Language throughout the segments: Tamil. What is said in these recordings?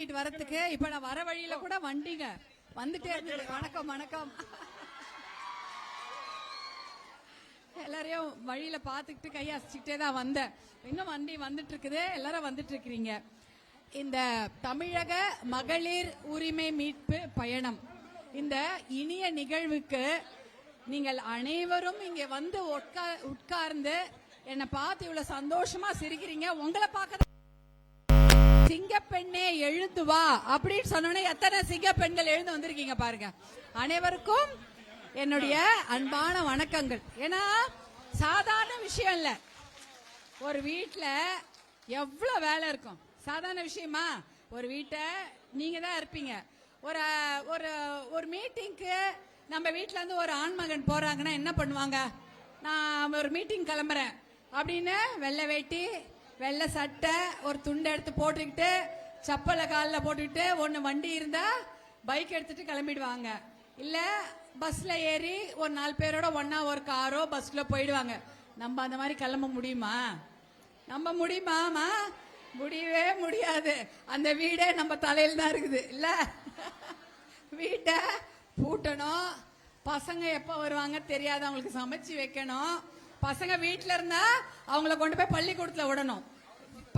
வீட்டு வரத்துக்கு இப்ப நான் வர வழியில கூட வண்டிங்க. வந்துட்டே இருந்தது வணக்கம் வணக்கம். எல்லாரையும் வழியில பாத்துக்கிட்டு கையை அசைச்சுக்கிட்டே தான் வந்தேன். இன்னும் வண்டி வந்துட்டு இருக்குது எல்லாரும் வந்துட்டு இருக்கிறீங்க இந்த தமிழக மகளிர் உரிமை மீட்பு பயணம். இந்த இனிய நிகழ்வுக்கு நீங்கள் அனைவரும் இங்க வந்து உட்கார்ந்து என்னை பார்த்து இவ்வளவு சந்தோஷமா சிரிக்கிறீங்க. உங்களை பார்க்க சிங்கப்பெண்ணே எழுந்து வா அப்படின்னு சொன்னோன்னே எத்தனை சிங்க பெண்கள் எழுந்து வந்திருக்கீங்க பாருங்க. அனைவருக்கும் என்னுடைய அன்பான வணக்கங்கள். ஏன்னா சாதாரண விஷயம் இல்ல. ஒரு வீட்டுல எவ்வளவு வேலை இருக்கும்? சாதாரண விஷயமா? ஒரு வீட்டை நீங்க தான் இருப்பீங்க. ஒரு ஒரு ஒரு மீட்டிங்க்கு நம்ம வீட்டுல இருந்து ஒரு ஆண்மகன் போறாங்கன்னா என்ன பண்ணுவாங்க? நான் ஒரு மீட்டிங் கிளம்புறேன் அப்படின்னு வெள்ளை வேட்டி வெள்ளை சட்டை ஒரு துண்டை எடுத்து போட்டுக்கிட்டு சப்பலை காலில் போட்டுக்கிட்டு ஒன்று வண்டி இருந்தால் பைக் எடுத்துட்டு கிளம்பிடுவாங்க. இல்லை பஸ்ஸில் ஏறி ஒரு நாலு பேரோட ஒன்றா ஒரு காரோ பஸ்ஸில் போயிடுவாங்க. நம்ம அந்த மாதிரி கிளம்ப முடியுமா? நம்ம முடியுமாமா? முடியவே முடியாது. அந்த வீடே நம்ம தலையில் தான் இருக்குது. இல்லை? வீட்டை பூட்டணும். பசங்க எப்போ வருவாங்க தெரியாது அவங்களுக்கு சமைச்சு வைக்கணும். பசங்க வீட்டுல இருந்தா அவங்கள கொண்டு போய் பள்ளிக்கூடத்துல விடணும்.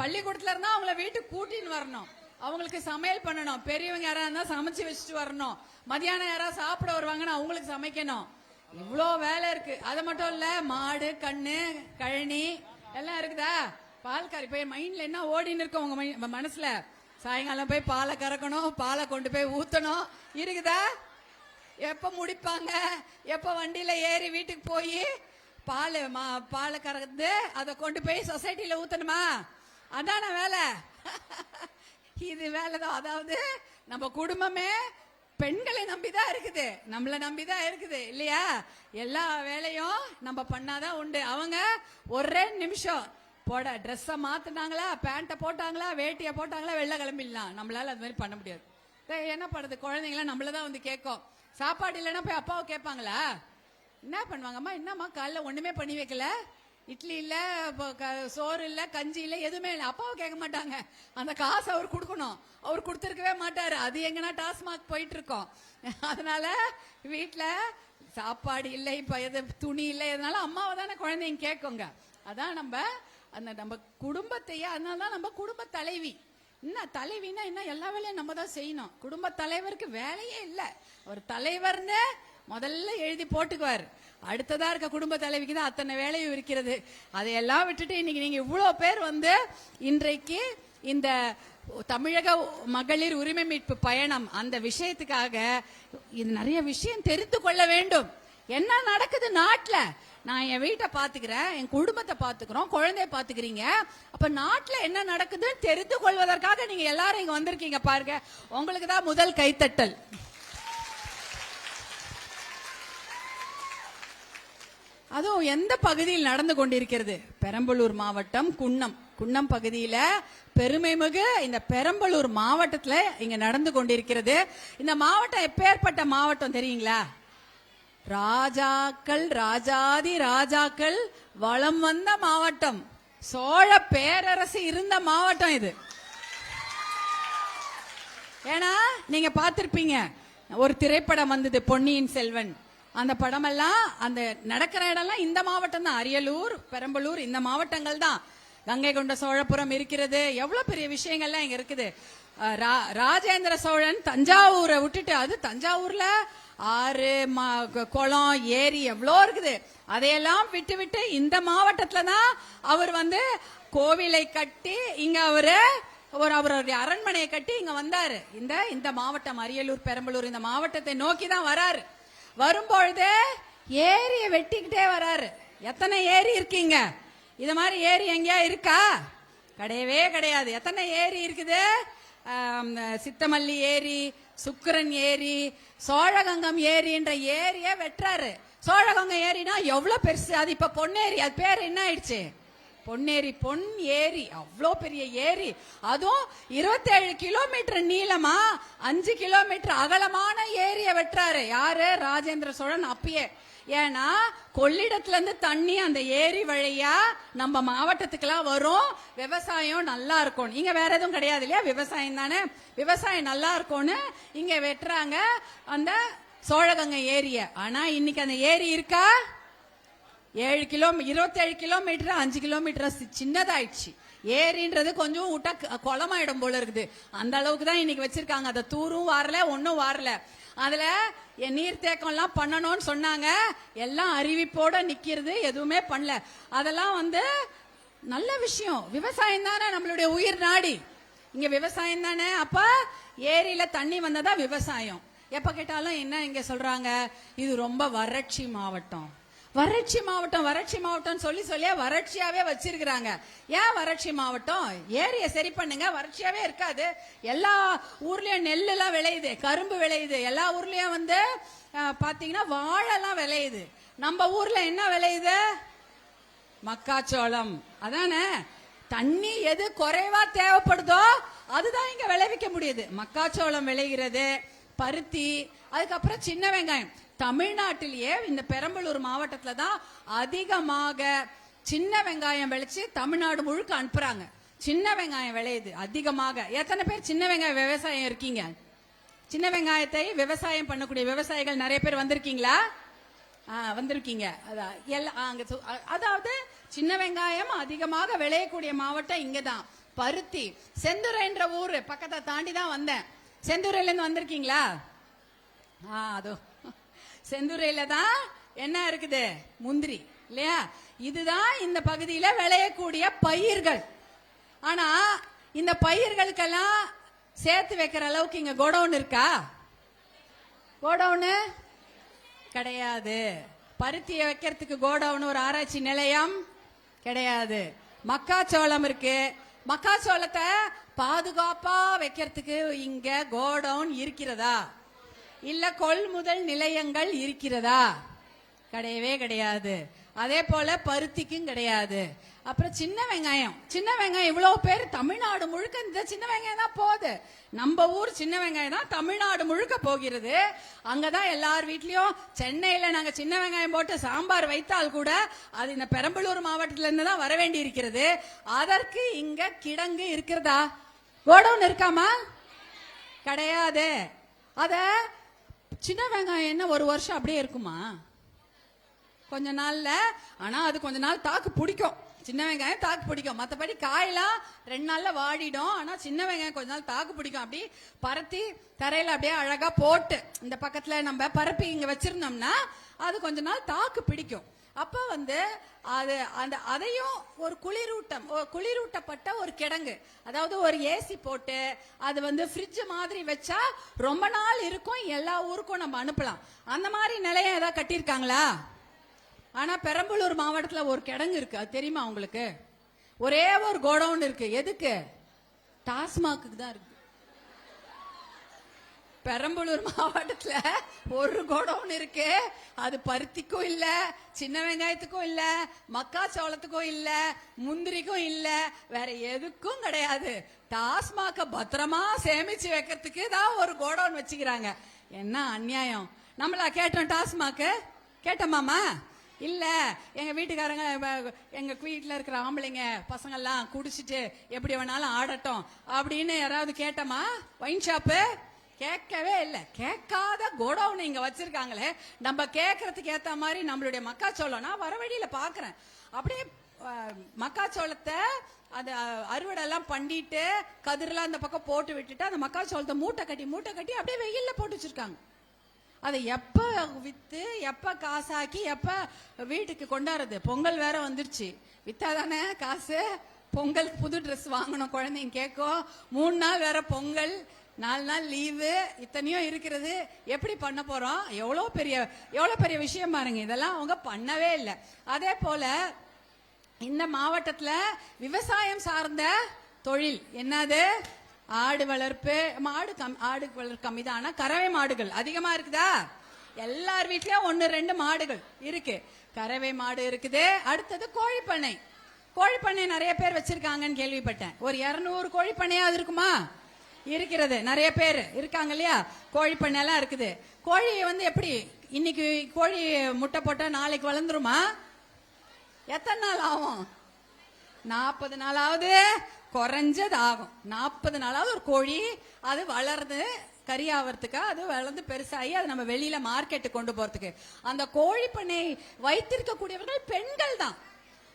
பள்ளிக்கூடத்துல இருந்தா அவங்கள வீட்டுக்கு கூட்டின்னு வரணும். அவங்களுக்கு சமையல் பண்ணணும். பெரியவங்க யாரா இருந்தா சமைச்சு வச்சுட்டு வரணும். மதியானம் யாராவது சாப்பிட வருவாங்கன்னா அவங்களுக்கு சமைக்கணும். இவ்வளோ வேலை இருக்கு. அது மட்டும் இல்ல மாடு கண்ணு கழனி எல்லாம் இருக்குதா? பால்காரி போய் மைண்ட்ல என்ன ஓடின்னு இருக்கு உங்க மனசுல? சாயங்காலம் போய் பாலை கறக்கணும் பாலை கொண்டு போய் ஊத்தணும். இருக்குதா? எப்ப முடிப்பாங்க? எப்ப வண்டியில ஏறி வீட்டுக்கு போய் பால் மா பாலை கறந்து அதை கொண்டு போய் சொசைட்டியில் ஊத்தணுமா? அதான வேலை. இது வேலைதான் அதாவது நம்ம குடும்பமே பெண்களை நம்பிதான் இருக்குது. நம்மள நம்பிதான் இருக்குது. இல்லையா? எல்லா வேலையும் நம்ம பண்ணாதான் உண்டு. அவங்க ஒரே நிமிஷம். போட ட்ரெஸ்ஸை மாத்துனாங்களா பேண்ட்டை போட்டாங்களா வேட்டியை போட்டாங்களா வெளில கிளம்பிடலாம். நம்மளால அது மாதிரி பண்ண முடியாது. என்ன பண்ணுறது குழந்தைங்களாம் நம்மள தான் வந்து கேட்கும். சாப்பாடு இல்லைன்னா போய் அப்பாவை கேட்பாங்களா? என்ன பண்ணுவாங்கம்மா? என்னம்மா காலைல ஒண்ணுமே பண்ணி வைக்கல? இட்லி இல்ல இப்போ க- சோறு இல்ல கஞ்சி இல்ல எதுவுமே இல்லை. அப்பாவை கேட்க மாட்டாங்க. அந்த காசு அவர் கொடுக்கணும். அவர் கொடுத்துருக்கவே மாட்டாரு. அது எங்கன்னா டாஸ்மாக் போயிட்டு இருக்கோம் அதனால வீட்டுல சாப்பாடு இல்லை இப்ப எது துணி இல்லை எதனால அம்மாவை தானே குழந்தைங்க கேட்குங்க அதான் நம்ம அந்த நம்ம குடும்பத்தையே அதனால தான் நம்ம குடும்ப தலைவி. என்ன தலைவினா என்ன? எல்லா வேலையும் நம்ம தான் செய்யணும். குடும்ப தலைவருக்கு வேலையே இல்லை. ஒரு தலைவர்னு முதல்ல எழுதி போட்டுக்குவார். அடுத்ததா இருக்க குடும்ப தலைவிக்கு தான் அத்தனை வேலையும் இருக்கிறது. அதையெல்லாம் விட்டுட்டு இன்னைக்கு நீங்க இவ்வளோ பேர் வந்து இன்றைக்கு இந்த தமிழக மகளிர் உரிமை மீட்பு பயணம் அந்த விஷயத்துக்காக இது நிறைய விஷயம் தெரிந்து கொள்ள வேண்டும். என்ன நடக்குது நாட்டில்? நான் என் வீட்டை பாத்துக்கிறேன் என் குடும்பத்தை பாத்துக்கிறோம் குழந்தைய பாத்துக்கிறீங்க. அப்ப நாட்டுல என்ன நடக்குதுன்னு தெரிந்து கொள்வதற்காக நீங்க எல்லாரும் இங்க வந்திருக்கீங்க பாருங்க. உங்களுக்கு தான் முதல் கைத்தட்டல். அதுவும் எந்த பகுதியில் நடந்து கொண்டிருக்கிறது? பெரம்பலூர் மாவட்டம் குன்னம். குன்னம் பகுதியில பெருமைமிகு இந்த பெரம்பலூர் மாவட்டத்துல இங்க நடந்து கொண்டிருக்கிறது. இந்த மாவட்டம் எப்பேற்பட்ட மாவட்டம் தெரியுங்களா? ராஜாக்கள் ராஜாதி ராஜாக்கள் வளம் வந்த மாவட்டம். சோழ பேரரசு இருந்த மாவட்டம் இது. ஏன்னா நீங்க பாத்திருப்பீங்க ஒரு திரைப்படம் வந்தது பொன்னியின் செல்வன். அந்த படமெல்லாம் அந்த நடக்கிற இடம்லாம் இந்த மாவட்டம் தான். அரியலூர் பெரம்பலூர் இந்த மாவட்டங்கள் தான். கங்கை கொண்ட சோழபுரம் இருக்கிறது. எவ்வளவு பெரிய விஷயங்கள்லாம் இங்க இருக்குது. ரா- ராஜேந்திர சோழன் தஞ்சாவூரை விட்டுட்டு அது தஞ்சாவூர்ல ஆறு குளம் ஏரி எவ்வளோ இருக்குது. அதையெல்லாம் விட்டு விட்டு இந்த மாவட்டத்துல தான் அவர் வந்து கோவிலை கட்டி இங்க அவரு ஒரு அவருடைய அரண்மனையை கட்டி இங்க வந்தாரு. இந்த இந்த மாவட்டம் அரியலூர் பெரம்பலூர் இந்த மாவட்டத்தை நோக்கி தான் வராரு. வரும்பொழுது ஏரியை வெட்டிக்கிட்டே வராரு. எத்தனை ஏரி இருக்கீங்க? இது மாதிரி ஏரி எங்கேயா இருக்கா? கிடையவே கிடையாது. எத்தனை ஏரி இருக்குது? சித்தமல்லி ஏரி சுக்கிரன் ஏரி சோழகங்கம் ஏரின்ற ஏரியை வெட்டுறாரு. சோழகங்கம் ஏரினா எவ்வளவு பெருசு? அது இப்ப பொன்னேரி அது பேர் என்ன ஆயிடுச்சு? பொன்னேரி பொன் ஏரி. அவ்வளோ பெரிய ஏரி. அதுவும் இருபத்தேழு கிலோமீட்டர் நீளமா அஞ்சு கிலோமீட்டர் அகலமான ஏரியை வெட்டுறாரு. யாரு? ராஜேந்திர சோழன் அப்பயே. ஏன்னா கொள்ளிடத்துல இருந்து தண்ணி அந்த ஏரி வழியா நம்ம மாவட்டத்துக்கெல்லாம் வரும். விவசாயம் நல்லா இருக்கும் இங்க வேற எதுவும் கிடையாது இல்லையா? விவசாயம் தானே? விவசாயம் நல்லா இருக்கும்னு இங்க வெட்டுறாங்க அந்த சோழகங்க ஏரிய. ஆனா இன்னைக்கு அந்த ஏரி இருக்கா? ஏழு கிலோ இருபத்தேழு கிலோமீட்டர் அஞ்சு கிலோமீட்டர் சின்னதாயிடுச்சு. ஏரின்றது கொஞ்சம் விட்டா குளமாயிடும் போல இருக்குது. அந்த அளவுக்கு தான் இன்னைக்கு வச்சிருக்காங்க. அதை தூரும் வாரல ஒன்றும் வாரல. அதுல என் நீர்த்தேக்கம் எல்லாம் பண்ணணும்னு சொன்னாங்க. எல்லாம் அறிவிப்போட நிக்கிறது எதுவுமே பண்ணல. அதெல்லாம் வந்து நல்ல விஷயம். விவசாயம் தானே நம்மளுடைய உயிர் நாடி. இங்க விவசாயம் தானே. அப்ப ஏரியில தண்ணி வந்ததா விவசாயம். எப்ப கேட்டாலும் என்ன இங்க சொல்றாங்க? இது ரொம்ப வறட்சி மாவட்டம். வறட்சி மாவட்டம் வறட்சி மாவட்டம் சொல்லி சொல்லியே வறட்சியாவே வச்சிருக்கிறாங்க. ஏன் வறட்சி மாவட்டம்? ஏரிய சரி பண்ணுங்க வறட்சியாவே இருக்காது. எல்லா ஊர்லயும் நெல் எல்லாம் விளையுது கரும்பு விளையுது. எல்லா ஊர்லயும் வந்து பாத்தீங்கன்னா வாழைலாம் விளையுது. நம்ம ஊர்ல என்ன விளையுது? மக்காச்சோளம். அதானே? தண்ணி எது குறைவா தேவைப்படுதோ அதுதான் இங்க விளைவிக்க முடியுது. மக்காச்சோளம் விளைகிறது பருத்தி அதுக்கப்புறம் சின்ன வெங்காயம். தமிழ்நாட்டிலேயே இந்த பெரம்பலூர் மாவட்டத்துல தான் அதிகமாக சின்ன வெங்காயம் விளைச்சு தமிழ்நாடு முழுக்க அனுப்புறாங்க. சின்ன வெங்காயம் விளையுது அதிகமாக. எத்தனை பேர் சின்ன வெங்காயம் விவசாயம் இருக்கீங்க? சின்ன வெங்காயத்தை விவசாயம் பண்ணக்கூடிய விவசாயிகள் நிறைய பேர் வந்திருக்கீங்களா? வந்திருக்கீங்க. அதான் சு- அதாவது சின்ன வெங்காயம் அதிகமாக விளையக்கூடிய மாவட்டம் இங்கதான். பருத்தி செந்துரைன்ற ஊரு. பக்கத்தை தாண்டி தான் வந்தேன். செந்துரையில இருந்து வந்திருக்கீங்களா? ஆ அதோ. செந்துரையில தான் என்ன இருக்குது? முந்திரி இல்லையா? இதுதான் இந்த பகுதியில விளையக்கூடிய பயிர்கள். ஆனா இந்த பயிர்களுக்கெல்லாம் சேர்த்து வைக்கிற அளவுக்கு இங்க கோடவுன் இருக்கா? கோடவுனு? கிடையாது. பருத்தியை வைக்கிறதுக்கு கோடவுன் ஒரு ஆராய்ச்சி நிலையம் கிடையாது. மக்காச்சோளம் இருக்கு. மக்காச்சோளத்தை பாதுகாப்பா வைக்கிறதுக்கு இங்க கோடவுன் இருக்கிறதா? இல்ல கொள்முதல் நிலையங்கள் இருக்கிறதா? கிடையவே கிடையாது. அதே போல பருத்திக்கும் கிடையாது. அப்புறம் சின்ன வெங்காயம். சின்ன வெங்காயம் இவ்வளவு பேர் தமிழ்நாடு முழுக்க இந்த சின்ன வெங்காயம் தான் போகுது. நம்ம ஊர் சின்ன வெங்காயம் தான் தமிழ்நாடு முழுக்க போகிறது. அங்கதான் எல்லார் வீட்லயும் சென்னையில நாங்க சின்ன வெங்காயம் போட்டு சாம்பார் வைத்தால் கூட அது இந்த பெரம்பலூர் மாவட்டத்துல இருந்து தான் வர வேண்டி இருக்கிறது. அதற்கு இங்க கிடங்கு இருக்கிறதா? கோடவுன் இருக்காமா? கிடையாது. அத சின்ன வெங்காயம் என்ன ஒரு வருஷம் அப்படியே இருக்குமா? கொஞ்ச நாள்ல ஆனா அது கொஞ்ச நாள் தாக்கு பிடிக்கும். சின்ன வெங்காயம் தாக்கு பிடிக்கும். மத்தபடி காயெல்லாம் ரெண்டு நாள்ல வாடிடும். ஆனா சின்ன வெங்காயம் கொஞ்ச நாள் தாக்கு பிடிக்கும். அப்படி பரத்தி தரையில அப்படியே அழகா போட்டு இந்த பக்கத்துல நம்ம பரப்பி இங்க வச்சிருந்தோம்னா அது கொஞ்ச நாள் தாக்கு பிடிக்கும். அப்ப வந்து அது அந்த அதையும் ஒரு குளிரூட்டம் குளிரூட்டப்பட்ட ஒரு கிடங்கு. அதாவது ஒரு ஏசி போட்டு அது வந்து ஃப்ரிட்ஜ் மாதிரி வச்சா ரொம்ப நாள் இருக்கும் எல்லா ஊருக்கும் நம்ம அனுப்பலாம். அந்த மாதிரி நிலையம் ஏதாவது கட்டியிருக்காங்களா? ஆனா பெரம்பலூர் மாவட்டத்தில் ஒரு கிடங்கு இருக்கு. அது தெரியுமா உங்களுக்கு? ஒரே ஒரு கோடவுன் இருக்கு. எதுக்கு? டாஸ்மாக்கு தான் இருக்கு. பெரம்பலூர் மாவட்டத்துல ஒரு கோடவுன் இருக்கு. அது பருத்திக்கும் இல்ல சின்ன வெங்காயத்துக்கும் இல்ல மக்காச்சோளத்துக்கும் இல்ல முந்திரிக்கும் இல்ல வேற எதுக்கும் கிடையாது. டாஸ்மாக பத்திரமா சேமிச்சு வைக்கிறதுக்கு தான் ஒரு கோடவுன் வச்சுக்கிறாங்க. என்ன அநியாயம்? நம்மளா கேட்டோம் டாஸ்மாக்கு? கேட்டோமாமா இல்ல எங்க வீட்டுக்காரங்க எங்க வீட்டுல இருக்கிற ஆம்பளைங்க பசங்கெல்லாம் குடிச்சிட்டு எப்படி வேணாலும் ஆடட்டும் அப்படின்னு யாராவது கேட்டோமா? ஒயின் ஷாப்பு கேட்கவே இல்லை. கேட்காத கோடவுன் இங்க வச்சிருக்காங்களே. நம்ம கேட்கறதுக்கு ஏத்த மாதிரி நம்மளுடைய மக்காச்சோளம் நான் வர வழியில பாக்குறேன். அப்படியே மக்காச்சோளத்தை அந்த அறுவடை எல்லாம் பண்ணிட்டு கதிரெல்லாம் அந்த பக்கம் போட்டு விட்டுட்டு அந்த மக்காச்சோளத்தை மூட்டை கட்டி மூட்டை கட்டி அப்படியே வெயில்ல போட்டு வச்சிருக்காங்க. அதை எப்ப வித்து எப்ப காசாக்கி எப்ப வீட்டுக்கு கொண்டாடுறது? பொங்கல் வேற வந்துருச்சு. வித்தாதானே காசு? பொங்கலுக்கு புது ட்ரெஸ் வாங்கணும் குழந்தைங்க கேட்கும். மூணு நாள் வேற பொங்கல். நாலு நாள் லீவு இத்தனையும் இருக்கிறது. எப்படி பண்ண போறோம்? எவ்வளோ பெரிய எவ்வளோ பெரிய விஷயம் பாருங்க. இதெல்லாம் அவங்க பண்ணவே இல்லை. அதே போல இந்த மாவட்டத்தில் விவசாயம் சார்ந்த தொழில் என்னது? ஆடு வளர்ப்பு மாடு கம் ஆடு வளர்ப்பு கம்மி தான். ஆனால் கறவை மாடுகள் அதிகமாக இருக்குதா? எல்லார் வீட்லயும் ஒன்று ரெண்டு மாடுகள் இருக்கு. கறவை மாடு இருக்குது. அடுத்தது கோழிப்பண்ணை. கோழிப்பண்ணை நிறைய பேர் வச்சிருக்காங்கன்னு கேள்விப்பட்டேன். ஒரு இரநூறு கோழிப்பண்ணையாவது இருக்குமா? இருக்கிறது. நிறைய பேர் இருக்காங்க இல்லையா? கோழி பண்ணை எல்லாம் இருக்குது. கோழி வந்து எப்படி இன்னைக்கு கோழி முட்டை போட்டா நாளைக்கு வளர்ந்துருமா? எத்தனை நாள் ஆகும்? நாற்பது நாளாவது குறைஞ்சது ஆகும் நாற்பது நாளாவது ஒரு கோழி அது வளருது கறி ஆவறதுக்கு அது வளர்ந்து பெருசாகி அது நம்ம வெளியில மார்க்கெட்டுக்கு கொண்டு போறதுக்கு. அந்த கோழி பண்ணை வைத்திருக்கக்கூடியவர்கள் பெண்கள் தான்.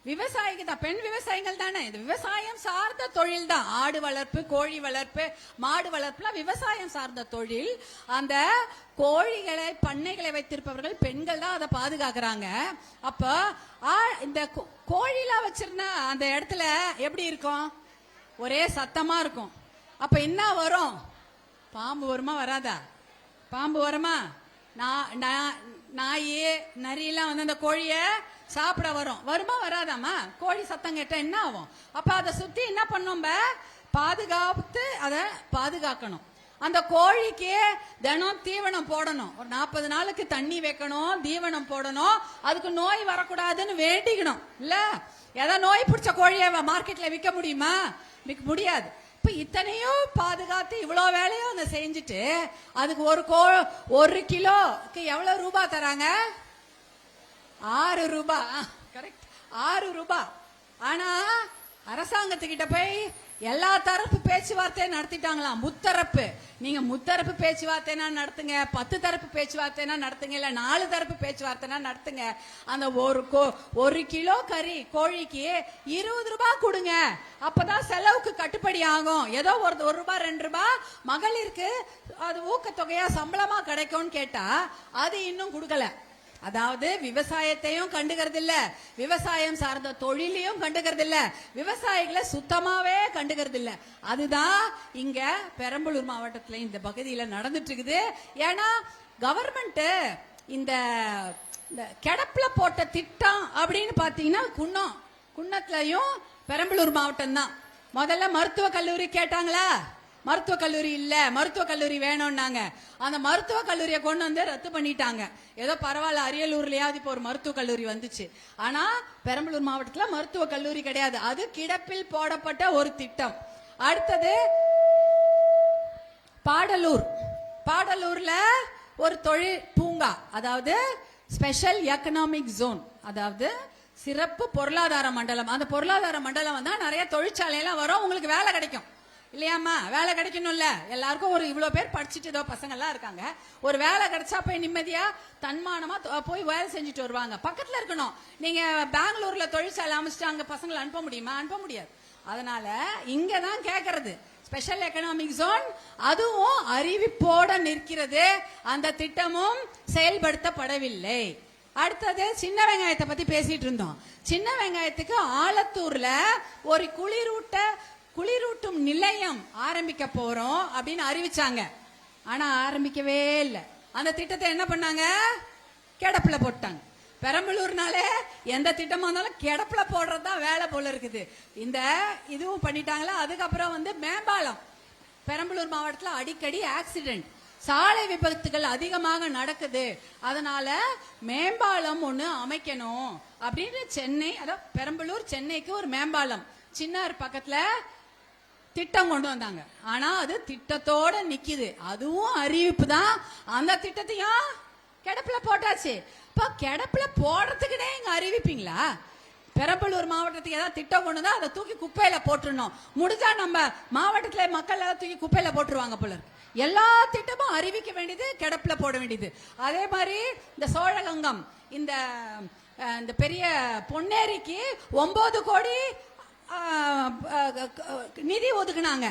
விவசாயிக்கு தான். பெண் விவசாயிகள் தானே? இது விவசாயம் சார்ந்த தொழில் தான். ஆடு வளர்ப்பு கோழி வளர்ப்பு மாடு வளர்ப்புலாம் விவசாயம் சார்ந்த தொழில். அந்த கோழிகளை பண்ணைகளை வைத்திருப்பவர்கள் பெண்கள் தான் அதை பாதுகாக்கிறாங்க. அப்போ ஆ- இந்த கோ- கோழிலாம் வச்சிருந்தா அந்த இடத்துல எப்படி இருக்கும்? ஒரே சத்தமா இருக்கும். அப்ப என்ன வரும்? பாம்பு வருமா வராதா? பாம்பு வருமா? நான் நாய் நரியெல்லாம் வந்து அந்த கோழியை சாப்பிட வரும். வருமா வராதாம்மா? கோழி சத்தம் கேட்டா என்ன ஆகும்? அப்ப அதை சுத்தி என்ன பண்ணோம் பாதுகாத்து அதை பாதுகாக்கணும். அந்த கோழிக்கு தினம் தீவனம் போடணும். ஒரு நாற்பது நாளுக்கு தண்ணி வைக்கணும் தீவனம் போடணும். அதுக்கு நோய் வரக்கூடாதுன்னு வேண்டிக்கணும். இல்ல? ஏதாவது நோய் பிடிச்ச கோழியை மார்க்கெட்ல விற்க முடியுமா? விற்க முடியாது. இப்ப இத்தனையும் பாதுகாத்து இவ்வளோ வேலையும் அதை செஞ்சுட்டு அதுக்கு ஒரு கோ ஒரு கிலோக்கு எவ்வளவு ரூபாய் தராங்க? ஆறு ரூபா. கரெக்ட் ஆறு ரூபா. ஆனா அரசாங்கத்துக்கிட்ட போய் எல்லா தரப்பு பேச்சுவார்த்தையும் நடத்திட்டாங்களாம். முத்தரப்பு. நீங்க முத்தரப்பு பேச்சுவார்த்தைனா நடத்துங்க. பத்து தரப்பு பேச்சுவார்த்தைனா நடத்துங்க. இல்ல நாலு தரப்பு பேச்சுவார்த்தைனா நடத்துங்க. அந்த ஒரு கோ- ஒரு கிலோ கறி கோழிக்கு இருபது ரூபாய் கொடுங்க. அப்பதான் செலவுக்கு கட்டுப்படி ஆகும். ஏதோ ஒரு ஒரு ரூபாய் ரெண்டு ரூபாய் மகளிருக்கு அது ஊக்கத்தொகையா சம்பளமா கிடைக்கும்னு கேட்டா அது இன்னும் கொடுக்கல. அதாவது விவசாயத்தையும் கண்டுகிறது இல்ல விவசாயம் சார்ந்த தொழிலையும் கண்டுகிறது இல்ல விவசாயிகளை சுத்தமாவே கண்டுகிறது இல்ல அதுதான் இங்க பெரம்பலூர் மாவட்டத்துல இந்த பகுதியில நடந்துட்டு இருக்குது ஏன்னா கவர்மெண்ட் இந்த இந்த கிடப்புல போட்ட திட்டம் அப்படின்னு பாத்தீங்கன்னா குன்னம். குன்னத்துலயும் பெரம்பலூர் மாவட்டம் தான் முதல்ல மருத்துவ கல்லூரி கேட்டாங்களா? மருத்துவக் கல்லூரி இல்ல மருத்துவக் கல்லூரி வேணும்னாங்க. அந்த மருத்துவக் கல்லூரியை கொண்டு வந்து ரத்து பண்ணிட்டாங்க. ஏதோ பரவாயில்ல அரியலூர்லயாவது இப்போ ஒரு மருத்துவக் கல்லூரி வந்துச்சு. ஆனா பெரம்பலூர் மாவட்டத்துல மருத்துவக் கல்லூரி கிடையாது. அது கிடப்பில் போடப்பட்ட ஒரு திட்டம். அடுத்தது பாடலூர். பாடலூர்ல ஒரு தொழில் பூங்கா. அதாவது ஸ்பெஷல் எக்கனாமிக் ஜோன் அதாவது சிறப்பு பொருளாதார மண்டலம். அந்த பொருளாதார மண்டலம் வந்தா நிறைய தொழிற்சாலையெல்லாம் வரும். உங்களுக்கு வேலை கிடைக்கும். இல்லையாம்மா வேலை கிடைக்கணும்ல. எல்லாருக்கும் ஒரு இவ்வளோ பேர் படிச்சுட்டு ஏதோ பசங்கள்லாம் இருக்காங்க. ஒரு வேலை கிடைச்சா போய் நிம்மதியாக தன்மானமாக போய் வேலை செஞ்சுட்டு வருவாங்க. பக்கத்தில் இருக்கணும். நீங்கள் பெங்களூரில் தொழிற்சாலை அமைச்சிட்டு அங்கே பசங்களை அனுப்ப முடியுமா? அனுப்ப முடியாது. அதனால இங்கே தான் கேட்கறது ஸ்பெஷல் எக்கனாமிக் ஜோன் அதுவும் அறிவிப்போட நிற்கிறது. அந்த திட்டமும் செயல்படுத்தப்படவில்லை. அடுத்தது சின்ன வெங்காயத்தை பத்தி பேசிட்டு இருந்தோம். சின்ன வெங்காயத்துக்கு ஆலத்தூர்ல ஒரு குளிரூட்ட குளிரூட்டும் நிலையம் ஆரம்பிக்க போறோம் அப்படின்னு அறிவிச்சாங்க. ஆனா ஆரம்பிக்கவே இல்லை. அந்த திட்டத்தை என்ன பண்ணாங்க? கிடப்புல போட்டாங்க. பெரம்பலூர்னாலே எந்த திட்டமா இருந்தாலும் கிடப்புல போடுறது தான் வேலை போல இருக்குது. இந்த இதுவும் பண்ணிட்டாங்களா? அதுக்கப்புறம் வந்து மேம்பாலம். பெரம்பலூர் மாவட்டத்தில் அடிக்கடி ஆக்சிடென்ட் சாலை விபத்துகள் அதிகமாக நடக்குது. அதனால மேம்பாலம் ஒண்ணு அமைக்கணும் அப்படின்னு சென்னை அதாவது பெரம்பலூர் சென்னைக்கு ஒரு மேம்பாலம். சின்னார் பக்கத்துல திட்டம் கொண்டு வந்தாங்க. ஆனா அது திட்டத்தோட நிக்குது. அதுவும் அறிவிப்பு தான். அந்த திட்டத்தையும் கிடப்புல போட்டாச்சு. இப்ப கிடப்புல போடுறதுக்குனே இங்க அறிவிப்பீங்களா? பெரம்பலூர் மாவட்டத்துக்கு ஏதாவது திட்டம் கொண்டு வந்தா அதை தூக்கி குப்பையில போட்டுடணும். முடிஞ்சா நம்ம மாவட்டத்துல மக்கள் எல்லாம் தூக்கி குப்பையில போட்டுருவாங்க போல எல்லா திட்டமும் அறிவிக்க வேண்டியது கிடப்புல போட வேண்டியது. அதே மாதிரி இந்த சோழகங்கம் இந்த இந்த பெரிய பொன்னேரிக்கு ஒன்பது கோடி நிதி ஒதுக்குனாங்க.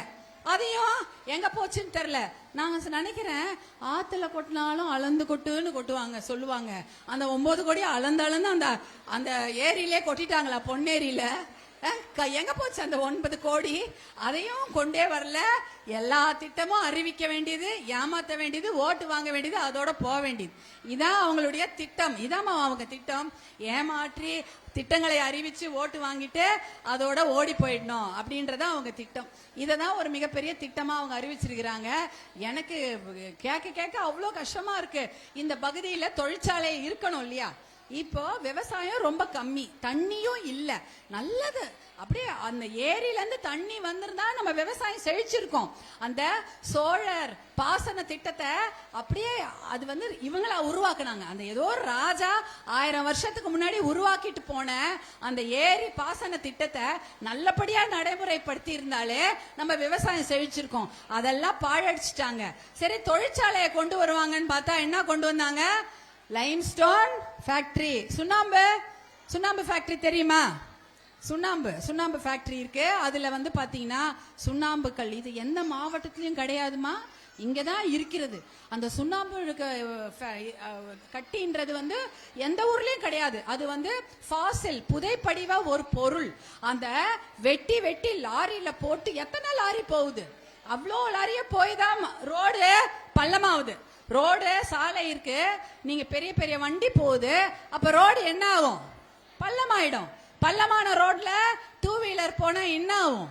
அதையும் எங்க போச்சுன்னு தெரியல. நாங்க நினைக்கிறேன் ஆத்துல கொட்டினாலும் அளந்து கொட்டுன்னு கொட்டுவாங்க சொல்லுவாங்க. அந்த ஒன்பது கோடி அளந்து அளந்து அந்த அந்த ஏரியிலே கொட்டிட்டாங்களா பொன்னேரியில? எங்க போச்சு அந்த ஒன்பது கோடி? அதையும் கொண்டே வரல. எல்லா திட்டமும் அறிவிக்க வேண்டியது ஏமாத்த வேண்டியது ஓட்டு வாங்க வேண்டியது அதோட போக வேண்டியது. இதான் அவங்களுடைய திட்டம். இதாம்மா அவங்க திட்டம். ஏமாற்றி திட்டங்களை அறிவிச்சு ஓட்டு வாங்கிட்டு அதோட ஓடி போயிடணும் அப்படின்றத அவங்க திட்டம். இதை தான் ஒரு மிகப்பெரிய திட்டமா அவங்க அறிவிச்சிருக்கிறாங்க. எனக்கு கேட்க கேட்க அவ்வளோ கஷ்டமா இருக்கு. இந்த பகுதியில் தொழிற்சாலை இருக்கணும் இல்லையா? இப்போ விவசாயம் ரொம்ப கம்மி. தண்ணியும் இல்ல. நல்லது. அப்படியே அந்த ஏரியில இருந்து தண்ணி வந்திருந்தா நம்ம விவசாயம் செழிச்சிருக்கோம். அந்த சோழர் பாசன திட்டத்தை அப்படியே அது வந்து இவங்களா உருவாக்குனாங்க. அந்த ஏதோ ஒரு ராஜா ஆயிரம் வருஷத்துக்கு முன்னாடி உருவாக்கிட்டு போன அந்த ஏரி பாசன திட்டத்தை நல்லபடியா நடைமுறைப்படுத்தி இருந்தாலே நம்ம விவசாயம் செழிச்சிருக்கோம். அதெல்லாம் பாழடிச்சிட்டாங்க. சரி தொழிற்சாலையை கொண்டு வருவாங்கன்னு பார்த்தா என்ன கொண்டு வந்தாங்க? லைம்ஸ்டோன் ஃபேக்டரி சுண்ணாம்பு? சுண்ணாம்பு ஃபேக்டரி தெரியுமா? சுண்ணாம்பு. சுண்ணாம்பு ஃபேக்டரி இருக்கு. அதுல வந்து பாத்தீங்கன்னா சுண்ணாம்புக்கல் இது எந்த மாவட்டத்திலயும் கிடையாதுமா? இங்க தான் இருக்கிறது. அந்த சுண்ணாம்பு கட்டின்றது வந்து எந்த ஊர்லயும் கிடையாது. அது வந்து ஃபாசில் புதைப்படிவ ஒரு பொருள். அந்த வெட்டி வெட்டி லாரியில போட்டு எத்தனை லாரி போகுது? அவ்வளோ லாரிய போய் தான் ரோடு பள்ளமாகுது ரோடு சாலை இருக்கு. நீங்க பெரிய பெரிய வண்டி போகுது. அப்ப ரோடு என்ன ஆகும்? பள்ளமாயிடும். பள்ளமான ரோட்ல டூ வீலர் போனா என்ன ஆகும்?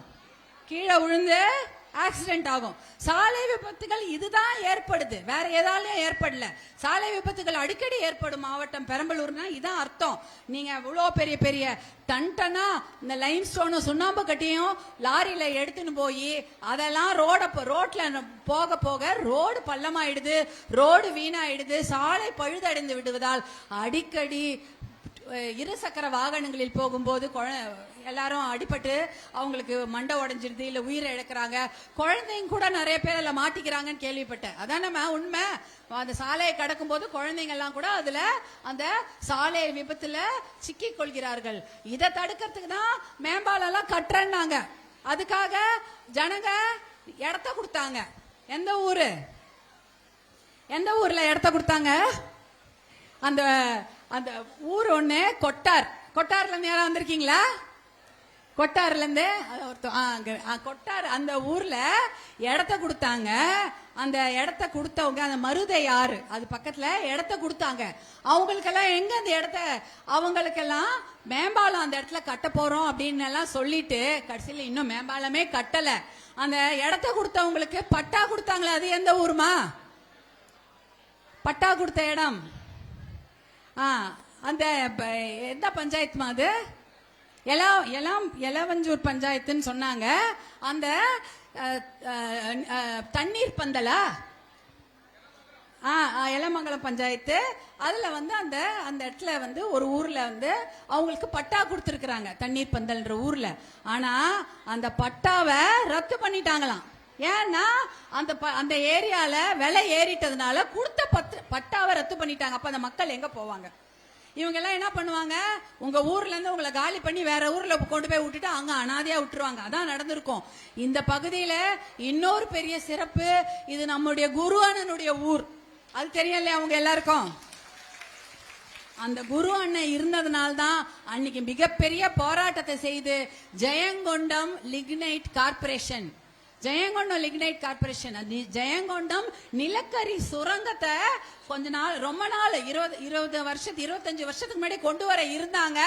கீழே விழுந்து ஆக்சிடென்ட் ஆகும். சாலை விபத்துகள் இதுதான் ஏற்படுது. வேற ஏதாலையும் ஏற்படல. சாலை விபத்துகள் அடிக்கடி ஏற்படும் மாவட்டம் பெரம்பலூர்னா இதான் அர்த்தம். நீங்க இவ்வளோ பெரிய பெரிய டன்டனா இந்த லைம் ஸ்டோனும் சுண்ணாம்பு கட்டியும் லாரியில எடுத்துன்னு போய் அதெல்லாம் ரோட ரோட்ல போக போக ரோடு பள்ளமாயிடுது. ரோடு வீணாயிடுது. சாலை பழுதடைந்து விடுவதால் அடிக்கடி இருசக்கர வாகனங்களில் போகும்போது குழ- எல்லாரும் அடிபட்டு அவங்களுக்கு மண்டை உடஞ்சிருது இல்ல உயிரை இழக்கிறாங்க. குழந்தைங்க கூட நிறைய பேர் அதுல மாட்டிக்கிறாங்கன்னு கேள்விப்பட்டேன். அதானம்மா உண்மை. அந்த சாலையை கடக்கும் போது குழந்தைங்கள்லாம் கூட அதுல அந்த சாலை விபத்துல சிக்கி கொள்கிறார்கள். இதை தடுக்கிறதுக்கு தான் மேம்பாலம் எல்லாம் கட்டுறேன்னாங்க. அதுக்காக ஜனங்க இடத்த கொடுத்தாங்க. எந்த ஊரு? எந்த ஊர்ல இடத்த கொடுத்தாங்க? அந்த அந்த ஊர் ஒண்ணு கொட்டார். கொட்டார்ல நேரம் வந்திருக்கீங்களா? கொட்டார்ல இருந்து ஆ, ஆ, கொட்டார் அந்த ஊர்ல இடத்த கொடுத்தாங்க. அந்த இடத்த கொடுத்தவங்க அந்த மருதை யாரு? அது பக்கத்துல இடத்த கொடுத்தாங்க. அவங்களுக்கெல்லாம் எங்க அந்த இடத்த அவங்களுக்கெல்லாம் மேம்பாலம் அந்த இடத்துல கட்ட போறோம் அப்படின்னு எல்லாம் சொல்லிட்டு கடைசியில இன்னும் மேம்பாலமே கட்டல. அந்த இடத்த கொடுத்தவங்களுக்கு பட்டா கொடுத்தாங்களே அது எந்த ஊருமா? பட்டா கொடுத்த இடம். ஆ அந்த ப- எந்த பஞ்சாயத்துமா அது? எலா எலாம் எலவஞ்சூர் பஞ்சாயத்துன்னு சொன்னாங்க. அந்த தண்ணீர் பந்தலா? ஆ ஆ, எலமங்கலம் பஞ்சாயத்து. அதில் வந்து அந்த அந்த இடத்துல வந்து ஒரு ஊரில் வந்து அவங்களுக்கு பட்டா கொடுத்துருக்குறாங்க தண்ணீர் பந்தல்ன்ற ஊரில். ஆனால் அந்த பட்டாவை ரத்து பண்ணிட்டாங்களாம். ஏன்னா அந்த ப- அந்த ஏரியாவில் விலை ஏறிட்டதுனால கொடுத்த பத்து பட்டாவை ரத்து பண்ணிட்டாங்க. அப்போ அந்த மக்கள் எங்கே போவாங்க? இவங்க எல்லாம் என்ன பண்ணுவாங்க? உங்க ஊர்ல இருந்து உங்களை காலி பண்ணி வேற ஊர்ல கொண்டு போய் விட்டுட்டு அங்க அனாதையா விட்டுருவாங்க. அதான் நடந்திருக்கும். இந்த பகுதியில இன்னொரு பெரிய சிறப்பு இது நம்முடைய குரு அண்ணனுடைய ஊர். அது தெரியும் இல்லையா அவங்க எல்லாருக்கும்? அந்த குரு அண்ணன் இருந்ததுனால தான் அன்னைக்கு மிகப்பெரிய போராட்டத்தை செய்து Jayankondam lignite corporation Jayankondam lignite corporation Jayankondam நிலக்கரி சுரங்கத்தை கொஞ்ச நாள் ரொம்ப நாள் இருபது இருபது வருஷத்து இருபத்தஞ்சு வருஷத்துக்கு முன்னாடி கொண்டு வர இருந்தாங்க.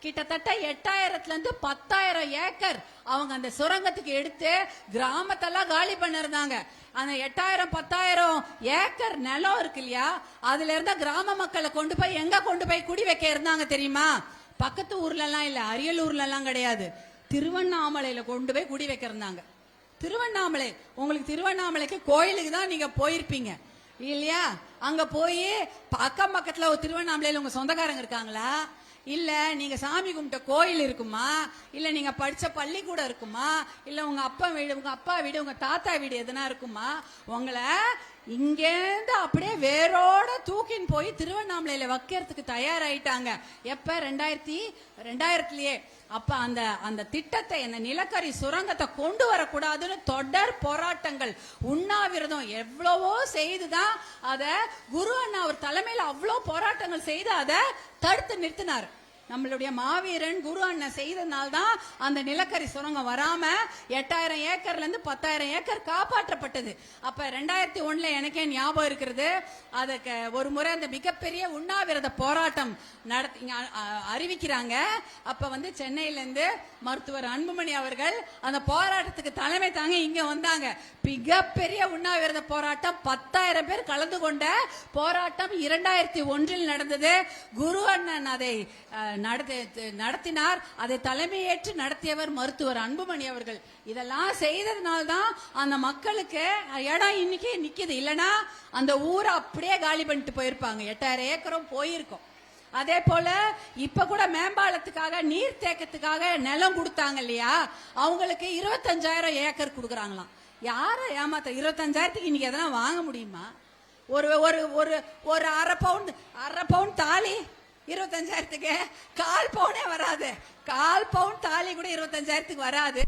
கிட்டத்தட்ட எட்டாயிரத்துல இருந்து பத்தாயிரம் ஏக்கர் அவங்க அந்த சுரங்கத்துக்கு எடுத்து கிராமத்தெல்லாம் காலி பண்ணிருந்தாங்க அந்த எட்டாயிரம் பத்தாயிரம் ஏக்கர் நிலம் இருக்கு இல்லையா? அதுல இருந்தா கிராம மக்களை கொண்டு போய் எங்க கொண்டு போய் குடி வைக்க இருந்தாங்க தெரியுமா? பக்கத்து ஊர்ல எல்லாம் இல்ல அரியலூர்ல எல்லாம் கிடையாது. திருவண்ணாமலையில கொண்டு போய் குடி வைக்க இருந்தாங்க. திருவண்ணாமலை. உங்களுக்கு திருவண்ணாமலைக்கு கோயிலுக்கு தான் நீங்க போயிருப்பீங்க. இல்லையா? அங்க போய் அக்கம் பக்கத்துல ஒரு திருவண்ணாமலையில உங்க சொந்தக்காரங்க இருக்காங்களா? இல்ல நீங்க சாமி கும்பிட்ட கோயில் இருக்குமா? இல்ல நீங்க படிச்ச பள்ளிக்கூடம் இருக்குமா? இல்ல உங்க அப்பா வீடு உங்க அப்பா வீடு உங்க தாத்தா வீடு எதுனா இருக்குமா? உங்களை இங்கேருந்து அப்படியே வேரோட தூக்கின்னு போய் திருவண்ணாமலையில வைக்கிறதுக்கு தயாராயிட்டாங்க. எப்ப? ரெண்டாயிரத்தி ரெண்டாயிரத்துலயே. அப்ப அந்த அந்த திட்டத்தை அந்த நிலக்கரி சுரங்கத்தை கொண்டு வரக்கூடாதுன்னு தொடர் போராட்டங்கள். உண்ணாவிரதம் எவ்வளவோ செய்துதான் அத குரு அண்ணா அவர் தலைமையில அவ்வளோ போராட்டங்கள் செய்து அதை தடுத்து நிறுத்தினார். நம்மளுடைய மாவீரன் குரு அண்ணன் செய்தனால தான் அந்த நிலக்கரி சுரங்கம் வராம எட்டாயிரம் ஏக்கர்ல இருந்து பத்தாயிரம் ஏக்கர் காப்பாற்றப்பட்டது. அப்ப ரெண்டாயிரத்தி ஒண்ணுல எனக்கே ஞாபகம் இருக்கிறது. அதுக்கு ஒரு முறை அந்த மிகப்பெரிய உண்ணாவிரத போராட்டம் நடத்தி அறிவிக்கிறாங்க. அப்ப வந்து சென்னையில இருந்து மருத்துவர் அன்புமணி அவர்கள் அந்த போராட்டத்துக்கு தலைமை தாங்க இங்க வந்தாங்க. மிகப்பெரிய உண்ணாவிரத போராட்டம். பத்தாயிரம் பேர் கலந்து கொண்ட போராட்டம் இரண்டாயிரத்தி ஒன்றில் நடந்தது. குரு அண்ணன் அதை நடத்தினார். அதை தலைமையேற்று நடத்தியவர் மருத்துவர் அன்புமணி அவர்கள். இதெல்லாம் செய்ததுனால்தான் அந்த மக்களுக்கு இடம் இன்னைக்கு நிக்குது. இல்லனா அந்த ஊரை அப்படியே காலி பண்ணிட்டு போயிருப்பாங்க. எட்டாயிரம் ஏக்கரும் போயிருக்கும். அதே போல இப்ப கூட மேம்பாலத்துக்காக நீர் தேக்கத்துக்காக நிலம் கொடுத்தாங்க இல்லையா? அவங்களுக்கு இருபத்தஞ்சாயிரம் ஏக்கர் கொடுக்குறாங்களாம். யாரை ஏமாத்த இருபத்தஞ்சாயிரத்துக்கு இன்னைக்கு எதனா வாங்க முடியுமா? ஒரு ஒரு ஒரு ஒரு அரை பவுண்ட் அரை பவுண்ட் தாலி இருபத்தஞ்சாயிரத்துக்கு கால் பவுனே வராது. கால் பவுன் தாலி கூட இருபத்தஞ்சாயிரத்துக்கு வராது.